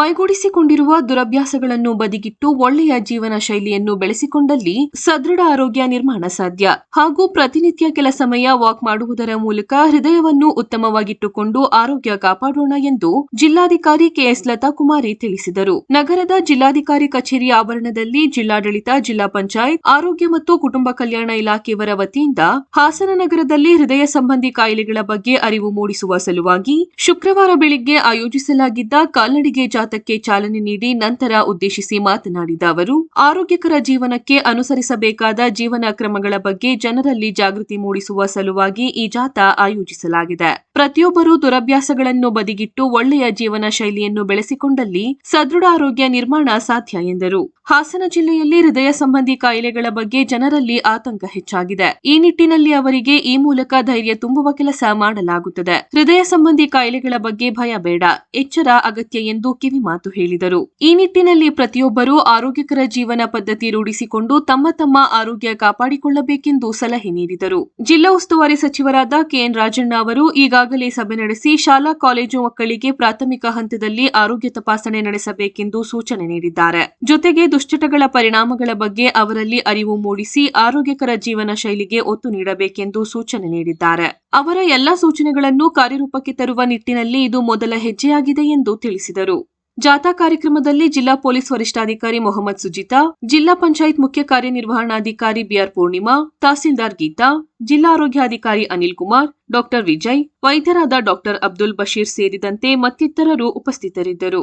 ಮೈಗೂಡಿಸಿಕೊಂಡಿರುವ ದುರಭ್ಯಾಸಗಳನ್ನು ಬದಿಗಿಟ್ಟು ಒಳ್ಳೆಯ ಜೀವನ ಶೈಲಿಯನ್ನು ಬೆಳೆಸಿಕೊಂಡಲ್ಲಿ ಸದೃಢ ಆರೋಗ್ಯ ನಿರ್ಮಾಣ ಸಾಧ್ಯ. ಹಾಗೂ ಪ್ರತಿನಿತ್ಯ ಕೆಲ ಸಮಯ ವಾಕ್ ಮಾಡುವುದರ ಮೂಲಕ ಹೃದಯವನ್ನು ಉತ್ತಮವಾಗಿಟ್ಟುಕೊಂಡು ಆರೋಗ್ಯ ಕಾಪಾಡೋಣ ಎಂದು ಜಿಲ್ಲಾಧಿಕಾರಿ ಕೆಎಸ್ ಲತಾ ಕುಮಾರಿ ತಿಳಿಸಿದರು. ನಗರದ ಜಿಲ್ಲಾಧಿಕಾರಿ ಕಚೇರಿ ಆವರಣದಲ್ಲಿ ಜಿಲ್ಲಾಡಳಿತ, ಜಿಲ್ಲಾ ಪಂಚಾಯತ್, ಆರೋಗ್ಯ ಮತ್ತು ಕುಟುಂಬ ಕಲ್ಯಾಣ ಇಲಾಖೆಯವರ ವತಿಯಿಂದ ಹಾಸನ ನಗರದಲ್ಲಿ ಹೃದಯ ಸಂಬಂಧಿ ಕಾಯಿಲೆಗಳ ಬಗ್ಗೆ ಅರಿವು ಮೂಡಿಸುವ ಸಲುವಾಗಿ ಶುಕ್ರವಾರ ಬೆಳಿಗ್ಗೆ ಆಯೋಜಿಸಲಾಗಿದ್ದ ಕಾಲ್ನಡಿಗೆ ಜಾಥಾಕ್ಕೆ ಚಾಲನೆ ನೀಡಿ ನಂತರ ಉದ್ದೇಶಿಸಿ ಮಾತನಾಡಿದ ಅವರು, ಆರೋಗ್ಯಕರ ಜೀವನಕ್ಕೆ ಅನುಸರಿಸಬೇಕಾದ ಜೀವನ ಕ್ರಮಗಳ ಬಗ್ಗೆ ಜನರಲ್ಲಿ ಜಾಗೃತಿ ಮೂಡಿಸುವ ಸಲುವಾಗಿ ಈ ಜಾಥಾ ಆಯೋಜಿಸಲಾಗಿದೆ. ಪ್ರತಿಯೊಬ್ಬರೂ ದುರಭ್ಯಾಸಗಳನ್ನು ಬದಿಗಿಟ್ಟು ಒಳ್ಳೆಯ ಜೀವನ ಶೈಲಿಯನ್ನು ಬೆಳೆಸಿಕೊಂಡಲ್ಲಿ ಸದೃಢ ಆರೋಗ್ಯ ನಿರ್ಮಾಣ ಸಾಧ್ಯ ಎಂದರು. ಹಾಸನ ಜಿಲ್ಲೆಯಲ್ಲಿ ಹೃದಯ ಸಂಬಂಧಿ ಕಾಯಿಲೆಗಳ ಬಗ್ಗೆ ಜನರಲ್ಲಿ ಆತಂಕ ಹೆಚ್ಚಾಗಿದೆ. ಈ ನಿಟ್ಟಿನಲ್ಲಿ ಅವರಿಗೆ ಈ ಮೂಲಕ ಧೈರ್ಯ ತುಂಬುವ ಕೆಲಸ ಮಾಡಲಾಗುತ್ತದೆ. ಹೃದಯ ಸಂಬಂಧಿ ಕಾಯಿಲೆಗಳ ಬಗ್ಗೆ ಭಯ ಬೇಡ, ಎಚ್ಚರ, ಅಗತ್ಯ ಎಂದು ಕಿವಿಮಾತು ಹೇಳಿದರು. ಈ ನಿಟ್ಟಿನಲ್ಲಿ ಪ್ರತಿಯೊಬ್ಬರೂ ಆರೋಗ್ಯಕರ ಜೀವನ ಪದ್ಧತಿ ರೂಢಿಸಿಕೊಂಡು ತಮ್ಮ ತಮ್ಮ ಆರೋಗ್ಯ ಕಾಪಾಡಿಕೊಳ್ಳಬೇಕೆಂದು ಸಲಹೆ ನೀಡಿದರು. ಜಿಲ್ಲಾ ಉಸ್ತುವಾರಿ ಸಚಿವರಾದ ಕೆಎನ್ ರಾಜಣ್ಣ ಅವರು ಈಗಾಗಲೇ ಸಭೆ ನಡೆಸಿ ಶಾಲಾ, ಕಾಲೇಜು ಮಕ್ಕಳಿಗೆ ಪ್ರಾಥಮಿಕ ಹಂತದಲ್ಲಿ ಆರೋಗ್ಯ ತಪಾಸಣೆ ನಡೆಸಬೇಕೆಂದು ಸೂಚನೆ ನೀಡಿದ್ದಾರೆ. ಜೊತೆಗೆ ದುಶ್ಚಟಗಳ ಪರಿಣಾಮಗಳ ಬಗ್ಗೆ ಅವರಲ್ಲಿ ಅರಿವು ಮೂಡಿಸಿ ಆರೋಗ್ಯಕರ ಜೀವನ ಶೈಲಿಗೆ ಒತ್ತು ನೀಡಬೇಕೆಂದು ಸೂಚನೆ ನೀಡಿದ್ದಾರೆ. ಅವರ ಎಲ್ಲಾ ಸೂಚನೆಗಳನ್ನು ಕಾರ್ಯರೂಪಕ್ಕೆ ತರುವ ನಿಟ್ಟಿನಲ್ಲಿ ಇದು ಮೊದಲ ಹೆಜ್ಜೆಯಾಗಿದೆ ಎಂದು ತಿಳಿಸಿದರು. ಜಾಥಾ ಕಾರ್ಯಕ್ರಮದಲ್ಲಿ ಜಿಲ್ಲಾ ಪೊಲೀಸ್ ವರಿಷ್ಠಾಧಿಕಾರಿ ಮೊಹಮ್ಮದ್ ಸುಜಿತಾ, ಜಿಲ್ಲಾ ಪಂಚಾಯತ್ ಮುಖ್ಯ ಕಾರ್ಯನಿರ್ವಹಣಾಧಿಕಾರಿ ಬಿಆರ್ ಪೂರ್ಣಿಮಾ, ತಹಸೀಲ್ದಾರ್ ಗೀತಾ, ಜಿಲ್ಲಾ ಆರೋಗ್ಯಾಧಿಕಾರಿ ಅನಿಲ್ ಕುಮಾರ್, ಡಾಕ್ಟರ್ ವಿಜಯ್, ವೈದ್ಯರಾದ ಡಾಕ್ಟರ್ ಅಬ್ದುಲ್ ಬಶೀರ್ ಸೇರಿದಂತೆ ಮತ್ತಿತರರು ಉಪಸ್ಥಿತರಿದ್ದರು.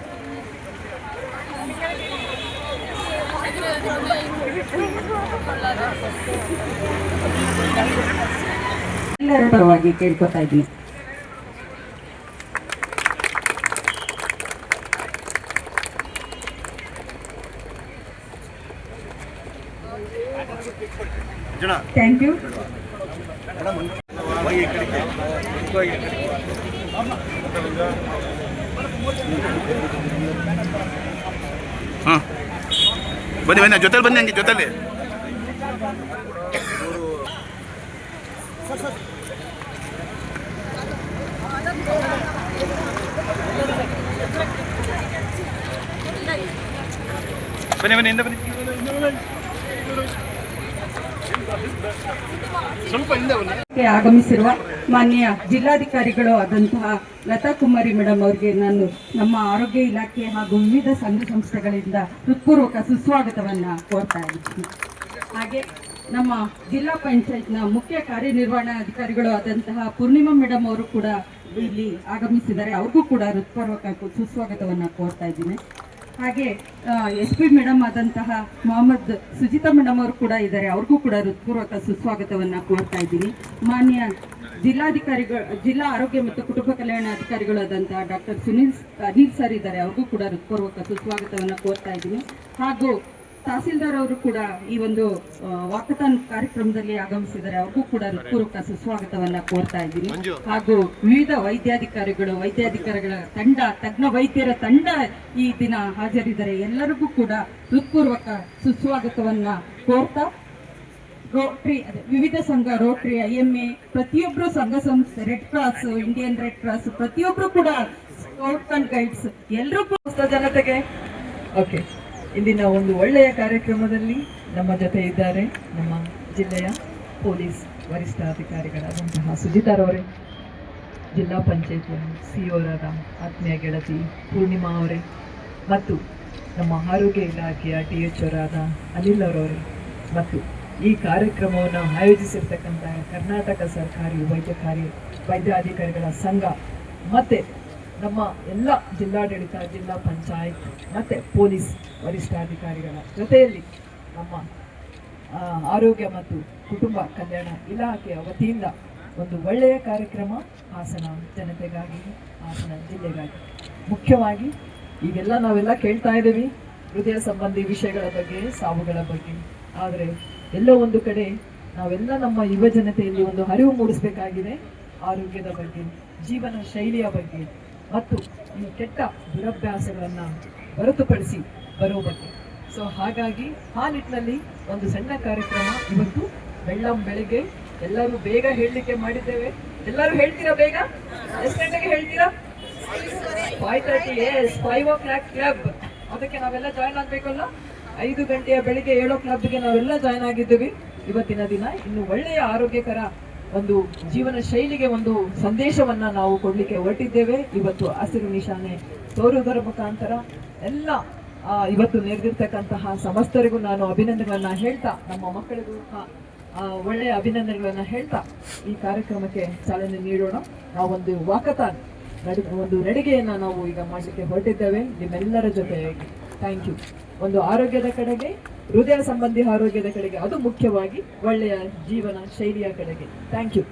ಎಲ್ಲರ ಪರವಾಗಿ ಕೇಳ್ಕೊತಾ ಇದ್ದೀನಿ ಥ್ಯಾಂಕ್ ಯು ಹಾಂ ಬನ್ನಿ ಬನ್ನಿ ಜೊತೆಲಿ ಬನ್ನಿ ಹಂಗೆ ಜೊತೆಲಿ ಬನ್ನಿ ಬನ್ನಿ ಹಿಂದೆ ಬನ್ನಿ ಸ್ವಲ್ಪ ಹಿಂದೆ ಬನ್ನಿ ಕ್ಕೆ ಆಗಮಿಸಿರುವ ಮಾನ್ಯ ಜಿಲ್ಲಾಧಿಕಾರಿಗಳು ಆದಂತಹ ಲತಾ ಕುಮಾರಿ ಮೇಡಮ್ ಅವರಿಗೆ ನಾನು ನಮ್ಮ ಆರೋಗ್ಯ ಇಲಾಖೆ ಹಾಗೂ ವಿವಿಧ ಸಂಘ ಸಂಸ್ಥೆಗಳಿಂದ ಹೃತ್ಪೂರ್ವಕ ಸುಸ್ವಾಗತವನ್ನು ಕೋರ್ತಾ ಇದ್ದೀನಿ. ಹಾಗೆ ನಮ್ಮ ಜಿಲ್ಲಾ ಪಂಚಾಯತ್ನ ಮುಖ್ಯ ಕಾರ್ಯನಿರ್ವಹಣಾಧಿಕಾರಿಗಳು ಆದಂತಹ ಪೂರ್ಣಿಮಾ ಮೇಡಮ್ ಅವರು ಕೂಡ ಇಲ್ಲಿ ಆಗಮಿಸಿದ್ದಾರೆ. ಅವ್ರಿಗೂ ಕೂಡ ಹೃತ್ಪೂರ್ವಕ ಸುಸ್ವಾಗತವನ್ನು ಕೋರ್ತಾ ಇದ್ದೀನಿ. ಹಾಗೆ ಎಸ್ ಪಿ ಮೇಡಮ್ ಆದಂತಹ ಮೊಹಮ್ಮದ್ ಸುಜಿತಾ ಮೇಡಮ್ ಅವರು ಕೂಡ ಇದ್ದಾರೆ. ಅವ್ರಿಗೂ ಕೂಡ ಹೃತ್ಪೂರ್ವಕ ಸುಸ್ವಾಗತವನ್ನು ಕೋರ್ತಾ ಇದ್ದೀನಿ. ಮಾನ್ಯ ಜಿಲ್ಲಾಧಿಕಾರಿಗಳು ಜಿಲ್ಲಾ ಆರೋಗ್ಯ ಮತ್ತು ಕುಟುಂಬ ಕಲ್ಯಾಣ ಅಧಿಕಾರಿಗಳಾದಂತಹ ಡಾಕ್ಟರ್ ಸುನೀಲ್ ಅನಿಲ್ ಸರ್ ಇದ್ದಾರೆ. ಅವ್ರಿಗೂ ಕೂಡ ಹೃತ್ಪೂರ್ವಕ ಸುಸ್ವಾಗತವನ್ನು ಕೋರ್ತಾ ಇದ್ದೀನಿ. ಹಾಗೂ ತಹಸೀಲ್ದಾರ್ ಅವರು ಕೂಡ ಈ ಒಂದು ವಾಕಥಾನ್ ಕಾರ್ಯಕ್ರಮದಲ್ಲಿ ಆಗಮಿಸಿದ್ದಾರೆ. ಅವ್ರಿಗೂ ಕೂಡ ಹೃತ್ಪೂರ್ವಕ ಸುಸ್ವಾಗತವನ್ನ ಕೋರ್ತಾ ಇದ್ದೀನಿ. ಹಾಗೂ ವಿವಿಧ ವೈದ್ಯಾಧಿಕಾರಿಗಳು ವೈದ್ಯಾಧಿಕಾರಿಗಳ ತಂಡ ತಜ್ಞ ವೈದ್ಯರ ತಂಡ ಈ ದಿನ ಹಾಜರಿದ್ದಾರೆ. ಎಲ್ಲರಿಗೂ ಕೂಡ ಹೃತ್ಪೂರ್ವಕ ಸುಸ್ವಾಗತವನ್ನ ಕೋರ್ತಾ ರೋಟ್ರಿ, ಅದೇ ವಿವಿಧ ಸಂಘ ರೋಟ್ರಿ ಐ ಎಂ ಎ ಪ್ರತಿಯೊಬ್ಬರು ಸಂಘ ಸಂಸ್ಥೆ red cross Indian red cross ಪ್ರತಿಯೊಬ್ಬರು ಕೂಡ ಸ್ಕೌಟ್ ಅಂಡ್ ಗೈಡ್ಸ್ ಎಲ್ಲರೂ ಜನತೆಗೆ. ಓಕೆ ಇಲ್ಲಿನ ಒಂದು ಒಳ್ಳೆಯ ಕಾರ್ಯಕ್ರಮದಲ್ಲಿ ನಮ್ಮ ಜೊತೆ ಇದ್ದಾರೆ ನಮ್ಮ ಜಿಲ್ಲೆಯ ಪೊಲೀಸ್ ವರಿಷ್ಠಾಧಿಕಾರಿಗಳಾದಂತಹ ಸುಜಿತಾರವರೇ ಜಿಲ್ಲಾ ಪಂಚಾಯತಿಯ ಸಿ ಅವರಾದ ಆತ್ಮೀಯ ಗೆಳತಿ ಪೂರ್ಣಿಮಾ ಅವರೇ, ಮತ್ತು ನಮ್ಮ ಆರೋಗ್ಯ ಇಲಾಖೆಯ ಡಿ ಎಚ್ ಅವರಾದ ಅನಿಲ್ ಅವರವರೇ ಮತ್ತು ಈ ಕಾರ್ಯಕ್ರಮವನ್ನು ಆಯೋಜಿಸಿರ್ತಕ್ಕಂಥ ಕರ್ನಾಟಕ ಸರ್ಕಾರಿ ವೈದ್ಯಕಾರಿ ವೈದ್ಯಾಧಿಕಾರಿಗಳ ಸಂಘ, ಮತ್ತು ನಮ್ಮ ಎಲ್ಲ ಜಿಲ್ಲಾಡಳಿತ, ಜಿಲ್ಲಾ ಪಂಚಾಯತ್, ಮತ್ತು ಪೊಲೀಸ್ ವರಿಷ್ಠಾಧಿಕಾರಿಗಳ ಜೊತೆಯಲ್ಲಿ ನಮ್ಮ ಆರೋಗ್ಯ ಮತ್ತು ಕುಟುಂಬ ಕಲ್ಯಾಣ ಇಲಾಖೆಯ ವತಿಯಿಂದ ಒಂದು ಒಳ್ಳೆಯ ಕಾರ್ಯಕ್ರಮ ಹಾಸನ ಜನತೆಗಾಗಿ, ಹಾಸನ ಜಿಲ್ಲೆಗಾಗಿ. ಮುಖ್ಯವಾಗಿ, ಈಗೆಲ್ಲ ನಾವೆಲ್ಲ ಕೇಳ್ತಾ ಇದ್ದೀವಿ, ಹೃದಯ ಸಂಬಂಧಿ ವಿಷಯಗಳ ಬಗ್ಗೆ, ಸಾವುಗಳ ಬಗ್ಗೆ. ಆದರೆ ಎಲ್ಲೋ ಒಂದು ಕಡೆ ನಾವೆಲ್ಲ ನಮ್ಮ ಯುವ ಜನತೆಯಲ್ಲಿ ಒಂದು ಅರಿವು ಮೂಡಿಸಬೇಕಾಗಿದೆ. ಆರೋಗ್ಯದ ಬಗ್ಗೆ, ಜೀವನ ಶೈಲಿಯ ಬಗ್ಗೆ ಮತ್ತು ಈ ಕೆಟ್ಟ ದುರಭ್ಯಾಸಗಳನ್ನು ಹೊರತುಪಡಿಸಿ ಬರೋ ಬಗ್ಗೆ. ಸೊ ಹಾಗಾಗಿ ಆ ನಿಟ್ಟಿನಲ್ಲಿ ಒಂದು ಸಣ್ಣ ಕಾರ್ಯಕ್ರಮ ಇವತ್ತು ಬೆಳ್ಳಂ ಬೆಳಿಗ್ಗೆ ಎಲ್ಲರೂ ಬೇಗ ಹೇಳಲಿಕ್ಕೆ ಮಾಡಿದ್ದೇವೆ. ಎಲ್ಲರೂ ಹೇಳ್ತೀರಾ ಬೇಗ? ಎಷ್ಟು ಗಂಟೆಗೆ ಹೇಳ್ತೀರಾ? Five thirty yes five o'clock club ಅದಕ್ಕೆ ನಾವೆಲ್ಲ ಜಾಯ್ನ್ ಆಗ್ಬೇಕಲ್ಲ? ಐದು ಗಂಟೆಯ ಬೆಳಿಗ್ಗೆ ಏಳೋ ಕ್ಲಬ್ಗೆ ನಾವೆಲ್ಲ ಜಾಯ್ನ್ ಆಗಿದ್ದೀವಿ. ಇವತ್ತಿನ ದಿನ ಇನ್ನು ಒಳ್ಳೆಯ ಆರೋಗ್ಯಕರ ಒಂದು ಜೀವನ ಶೈಲಿಗೆ ಒಂದು ಸಂದೇಶವನ್ನ ನಾವು ಕೊಡಲಿಕ್ಕೆ ಹೊರಟಿದ್ದೇವೆ. ಇವತ್ತು ಹಸಿರು ನಿಶಾನೆ ತೋರುವುದರ ಮುಖಾಂತರ ಎಲ್ಲ ಇವತ್ತು ನೆರೆದಿರ್ತಕ್ಕಂತಹ ಸಮಸ್ತರಿಗೂ ನಾನು ಅಭಿನಂದನೆಗಳನ್ನ ಹೇಳ್ತಾ, ನಮ್ಮ ಮಕ್ಕಳಿಗೂ ಒಳ್ಳೆಯ ಅಭಿನಂದನೆಗಳನ್ನ ಹೇಳ್ತಾ ಈ ಕಾರ್ಯಕ್ರಮಕ್ಕೆ ಚಾಲನೆ ನೀಡೋಣ. ನಾವೊಂದು ವಾಕತಾನ್ ಒಂದು ನಡಿಗೆಯನ್ನು ನಾವು ಈಗ ಮಾಡಲಿಕ್ಕೆ ಹೊರಟಿದ್ದೇವೆ. ನಿಮ್ಮೆಲ್ಲರ ಜೊತೆಯಾಗಿ. ಥ್ಯಾಂಕ್ ಯು ಒಂದು ಆರೋಗ್ಯದ ಕಡೆಗೆ, ಹೃದಯ ಸಂಬಂಧಿ ಆರೋಗ್ಯದ ಕಡೆಗೆ, ಅದು ಮುಖ್ಯವಾಗಿ ಒಳ್ಳೆಯ ಜೀವನ ಶೈಲಿಯ ಕಡೆಗೆ. Thank you